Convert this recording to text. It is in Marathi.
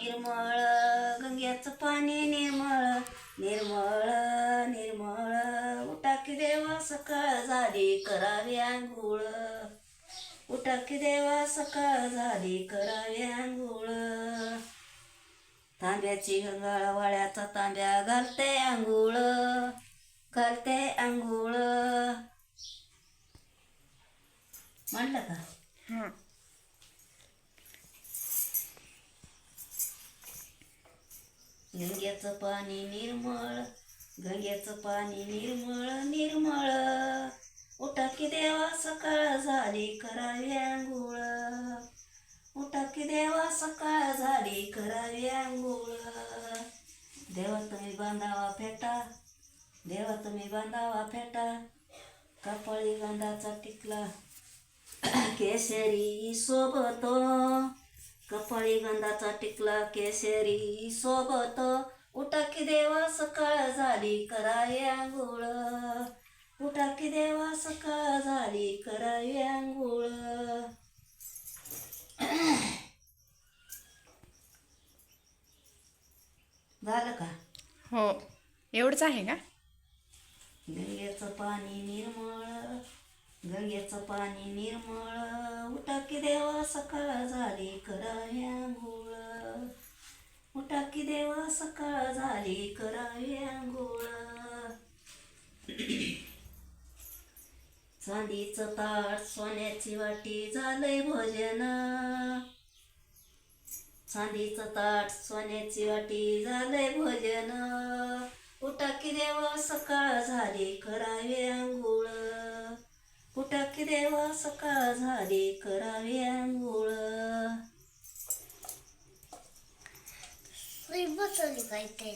निर्मळ गंग्याचं पाणी निर्मळ निर्मळ निर्मळ. उठा की देवा सकाळ झाली करावी आंघोळ. उठा की देवा सकाळ झाली करावी आंघोळ. तांब्याची गंगाळ वाळ्याचा तांब्या घालते आंघोळ घालते आंघोळ. म्हणलं का? गंगेचं पाणी निर्मळ गंगेचं पाणी निर्मळ निर्मळ. उठा की देवा सकाळ झाली करावी आंघोळ. उठा की देवा सकाळ झाली करावी आंघोळ. देवा तुम्ही बांधावा फेटा. देवा तुम्ही बांधावा फेटा. कपाळी गंधाचा टिकला. केसरी सोबत कपाळी गंधाचा टिकला केसरी सोबत. उठा की देवा सकाळ झाली करावी आंघोळ. उठा की देवा सकाळ झाली करावी आंघोळ. झालं का? हो. एवढंच आहे का? गंगेचं पाणी निर्मळ गंगेचं पाणी निर्मळ. उठा मुटाकी देवा सकाळ झाली कराव्या आंघोळ. मुटाकी की देवा सकाळ झाली करावी आंघोळ. चांदीचं ताट सोन्याची वाटी झालंय भोजन. चांदीचं ताट सोन्याची वाटी झालंय भोजन. उटाकी देव देवा सकाळ झाली कराव्या आंघोळ. उठा देवा सकाळ झाली करावी आंघोळ. बसवली काय ते